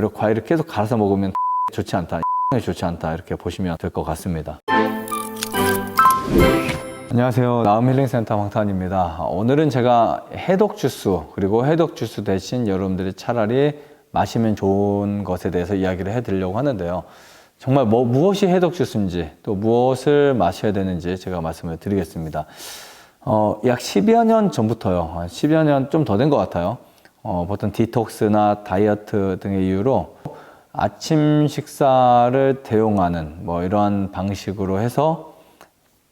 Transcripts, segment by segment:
오히려 과일을 계속 갈아서 먹으면 좋지 않다. 좋지 않다. 이렇게 보시면 될 것 같습니다. 안녕하세요. 나음 힐링센터 황탄입니다. 오늘은 제가 해독 주스 그리고 해독 주스 대신 여러분들이 차라리 마시면 좋은 것에 대해서 이야기를 해드리려고 하는데요. 정말 뭐 무엇이 해독 주스인지 또 무엇을 마셔야 되는지 제가 말씀을 드리겠습니다. 어, 약 10여 년 전부터요. 10여 년 좀 더 된 것 같아요. 어, 보통 디톡스나 다이어트 등의 이유로 아침 식사를 대용하는 뭐 이러한 방식으로 해서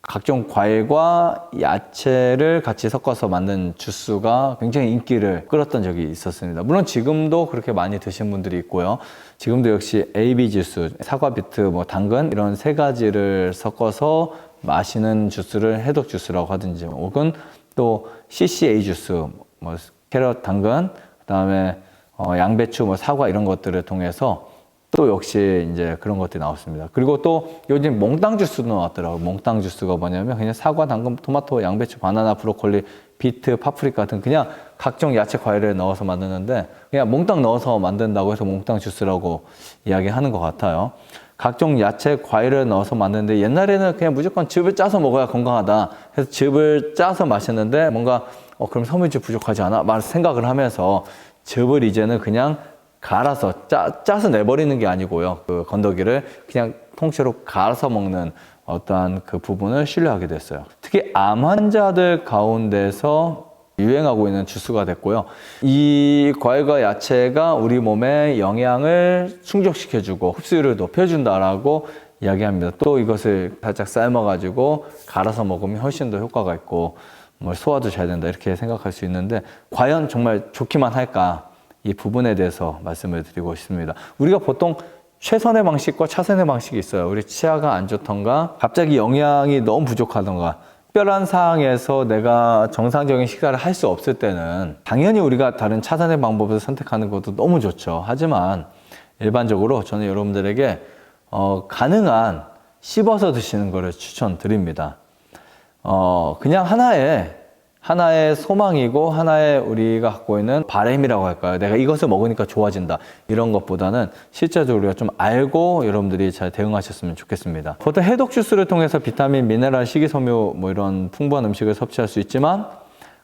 각종 과일과 야채를 같이 섞어서 만든 주스가 굉장히 인기를 끌었던 적이 있었습니다. 물론 지금도 그렇게 많이 드신 분들이 있고요. 지금도 역시 AB 주스, 사과, 비트, 뭐 당근 이런 세 가지를 섞어서 마시는 주스를 해독 주스라고 하든지 혹은 또 CCA 주스, 뭐 캐럿, 당근, 그다음에 어, 양배추, 뭐 사과 이런 것들을 통해서 또 역시 이제 그런 것들이 나왔습니다. 그리고 또 요즘 몽땅 주스도 나왔더라고요. 몽땅 주스가 뭐냐면 그냥 사과, 당근, 토마토, 양배추, 바나나, 브로콜리, 비트, 파프리카 같은 그냥 각종 야채 과일을 넣어서 만드는데 그냥 몽땅 넣어서 만든다고 해서 몽땅 주스라고 이야기하는 것 같아요. 각종 야채 과일을 넣어서 만드는데 옛날에는 그냥 무조건 즙을 짜서 먹어야 건강하다 해서 즙을 짜서 마셨는데 뭔가 어 그럼 섬유질 부족하지 않아? 말 생각을 하면서 즙을 이제는 그냥 갈아서 짜, 짜서 내버리는 게 아니고요. 그 건더기를 그냥 통째로 갈아서 먹는 어떠한 그 부분을 신뢰하게 됐어요. 특히 암 환자들 가운데서 유행하고 있는 주스가 됐고요. 이 과일과 야채가 우리 몸에 영양을 충족시켜주고 흡수율을 높여준다라고 이야기합니다. 또 이것을 살짝 삶아가지고 갈아서 먹으면 훨씬 더 효과가 있고 뭐 소화도 잘 된다 이렇게 생각할 수 있는데 과연 정말 좋기만 할까? 이 부분에 대해서 말씀을 드리고 싶습니다. 우리가 보통 최선의 방식과 차선의 방식이 있어요. 우리 치아가 안 좋던가, 갑자기 영양이 너무 부족하던가, 특별한 상황에서 내가 정상적인 식사를 할 수 없을 때는 당연히 우리가 다른 차선의 방법을 선택하는 것도 너무 좋죠. 하지만 일반적으로 저는 여러분들에게 어, 가능한 씹어서 드시는 것을 추천드립니다. 어, 그냥 하나의 하나의 소망이고 하나의 우리가 갖고 있는 바램이라고 할까요? 내가 이것을 먹으니까 좋아진다. 이런 것보다는 실제적으로 우리가 좀 알고 여러분들이 잘 대응하셨으면 좋겠습니다. 보통 해독 주스를 통해서 비타민, 미네랄, 식이섬유 뭐 이런 풍부한 음식을 섭취할 수 있지만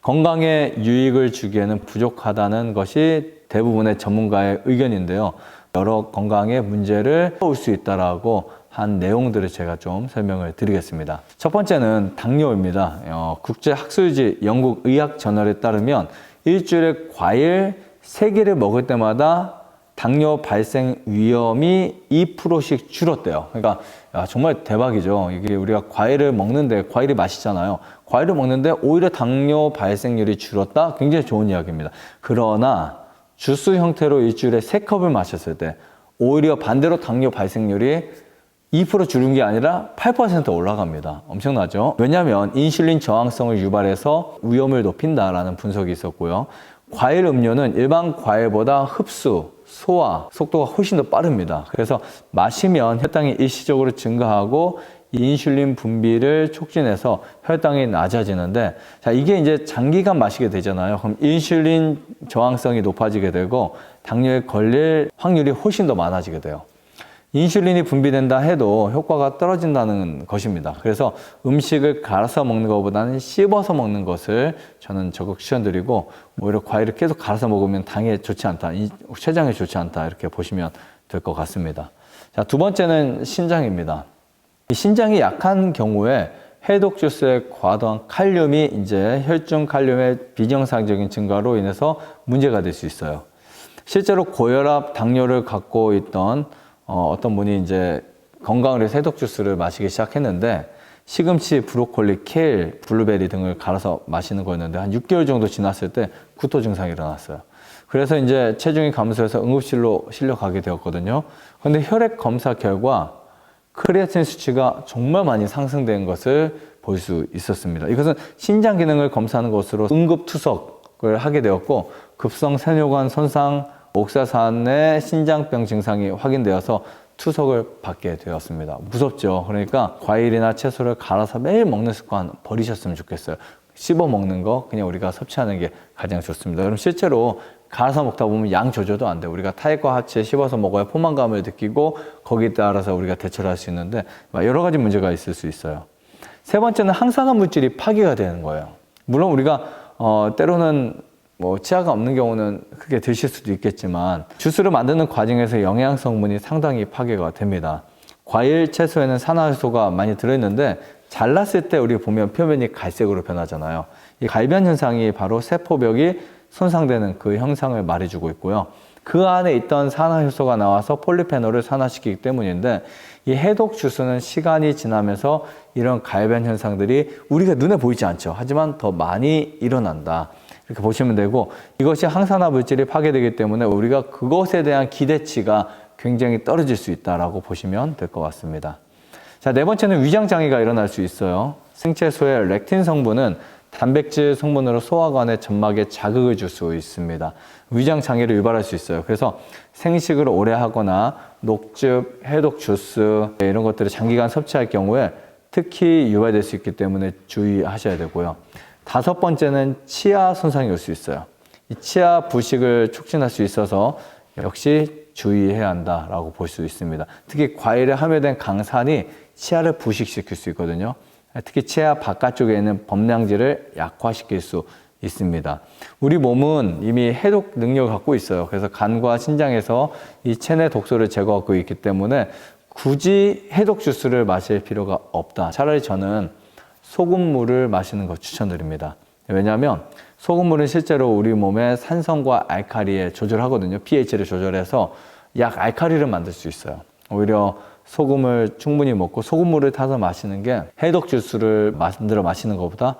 건강에 유익을 주기에는 부족하다는 것이 대부분의 전문가의 의견인데요. 여러 건강에 문제를 올 수 있다라고 한 내용들을 제가 좀 설명을 드리겠습니다. 첫 번째는 당뇨입니다. 어, 국제학술지 영국 의학 저널에 따르면 일주일에 과일 3개를 먹을 때마다 당뇨 발생 위험이 2%씩 줄었대요. 그러니까 야, 정말 대박이죠. 이게 우리가 과일을 먹는데 과일이 맛있잖아요. 과일을 먹는데 오히려 당뇨 발생률이 줄었다. 굉장히 좋은 이야기입니다. 그러나 주스 형태로 일주일에 3컵을 마셨을 때 오히려 반대로 당뇨 발생률이 2% 줄은 게 아니라 8% 올라갑니다. 엄청나죠? 왜냐하면 인슐린 저항성을 유발해서 위험을 높인다라는 분석이 있었고요. 과일 음료는 일반 과일보다 흡수, 소화 속도가 훨씬 더 빠릅니다. 그래서 마시면 혈당이 일시적으로 증가하고 인슐린 분비를 촉진해서 혈당이 낮아지는데 자 이게 이제 장기간 마시게 되잖아요. 그럼 인슐린 저항성이 높아지게 되고 당뇨에 걸릴 확률이 훨씬 더 많아지게 돼요. 인슐린이 분비된다 해도 효과가 떨어진다는 것입니다. 그래서 음식을 갈아서 먹는 것보다는 씹어서 먹는 것을 저는 적극 추천드리고 오히려 과일을 계속 갈아서 먹으면 당에 좋지 않다, 췌장에 좋지 않다 이렇게 보시면 될 것 같습니다. 자, 두 번째는 신장입니다. 신장이 약한 경우에 해독 주스의 과도한 칼륨이 이제 혈중 칼륨의 비정상적인 증가로 인해서 문제가 될 수 있어요. 실제로 고혈압, 당뇨를 갖고 있던 어, 어떤 분이 이제 건강을 위해서 해독 주스를 마시기 시작했는데 시금치, 브로콜리, 케일, 블루베리 등을 갈아서 마시는 거였는데 한 6개월 정도 지났을 때 구토 증상이 일어났어요. 그래서 이제 체중이 감소해서 응급실로 실려가게 되었거든요. 근데 혈액 검사 결과 크레아틴 수치가 정말 많이 상승된 것을 볼 수 있었습니다. 이것은 신장 기능을 검사하는 것으로 응급 투석을 하게 되었고 급성 세뇨관 손상, 옥사산의 신장병 증상이 확인되어서 투석을 받게 되었습니다. 무섭죠. 그러니까 과일이나 채소를 갈아서 매일 먹는 습관 버리셨으면 좋겠어요. 씹어 먹는 거 그냥 우리가 섭취하는 게 가장 좋습니다. 그럼 실제로 갈아서 먹다 보면 양 조절도 안 돼. 우리가 타액과 하체 씹어서 먹어야 포만감을 느끼고 거기에 따라서 우리가 대처를 할 수 있는데 막 여러 가지 문제가 있을 수 있어요. 세 번째는 항산화 물질이 파괴가 되는 거예요. 물론 우리가 어, 때로는 뭐 치아가 없는 경우는 크게 드실 수도 있겠지만 주스를 만드는 과정에서 영양 성분이 상당히 파괴가 됩니다. 과일, 채소에는 산화효소가 많이 들어있는데 잘랐을 때 우리 보면 표면이 갈색으로 변하잖아요. 이 갈변 현상이 바로 세포벽이 손상되는 그 현상을 말해주고 있고요. 그 안에 있던 산화효소가 나와서 폴리페놀을 산화시키기 때문인데 이 해독 주스는 시간이 지나면서 이런 갈변 현상들이 우리가 눈에 보이지 않죠. 하지만 더 많이 일어난다. 이렇게 보시면 되고 이것이 항산화 물질이 파괴되기 때문에 우리가 그것에 대한 기대치가 굉장히 떨어질 수 있다라고 보시면 될 것 같습니다. 자, 네 번째는 위장 장애가 일어날 수 있어요. 생채소의 렉틴 성분은 단백질 성분으로 소화관의 점막에 자극을 줄 수 있습니다. 위장 장애를 유발할 수 있어요. 그래서 생식을 오래 하거나 녹즙, 해독 주스 이런 것들을 장기간 섭취할 경우에 특히 유발될 수 있기 때문에 주의하셔야 되고요. 다섯 번째는 치아 손상이 올 수 있어요. 이 치아 부식을 촉진할 수 있어서 역시 주의해야 한다라고 볼 수 있습니다. 특히 과일에 함유된 강산이 치아를 부식시킬 수 있거든요. 특히 치아 바깥쪽에 있는 범량질을 약화시킬 수 있습니다. 우리 몸은 이미 해독 능력을 갖고 있어요. 그래서 간과 신장에서 이 체내 독소를 제거하고 있기 때문에 굳이 해독 주스를 마실 필요가 없다. 차라리 저는 소금물을 마시는 거 추천드립니다. 왜냐하면 소금물은 실제로 우리 몸의 산성과 알칼리에 조절하거든요. pH를 조절해서 약 알칼리를 만들 수 있어요. 오히려 소금을 충분히 먹고 소금물을 타서 마시는 게 해독 주스를 만들어 마시는 것보다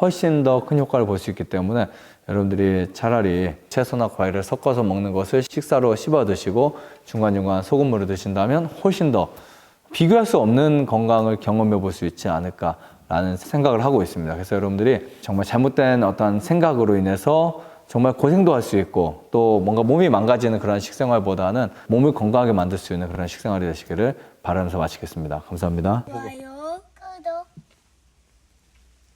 훨씬 더 큰 효과를 볼 수 있기 때문에 여러분들이 차라리 채소나 과일을 섞어서 먹는 것을 식사로 씹어 드시고 중간중간 소금물을 드신다면 훨씬 더 비교할 수 없는 건강을 경험해 볼 수 있지 않을까 라는 생각을 하고 있습니다. 그래서 여러분들이 정말 잘못된 어떤 생각으로 인해서 정말 고생도 할 수 있고 또 뭔가 몸이 망가지는 그런 식생활보다는 몸을 건강하게 만들 수 있는 그런 식생활이 되시기를 바라면서 마치겠습니다. 감사합니다. 좋아요, 구독,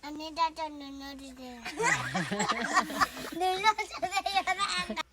안내자전 눌러주세요. 눌러주세요.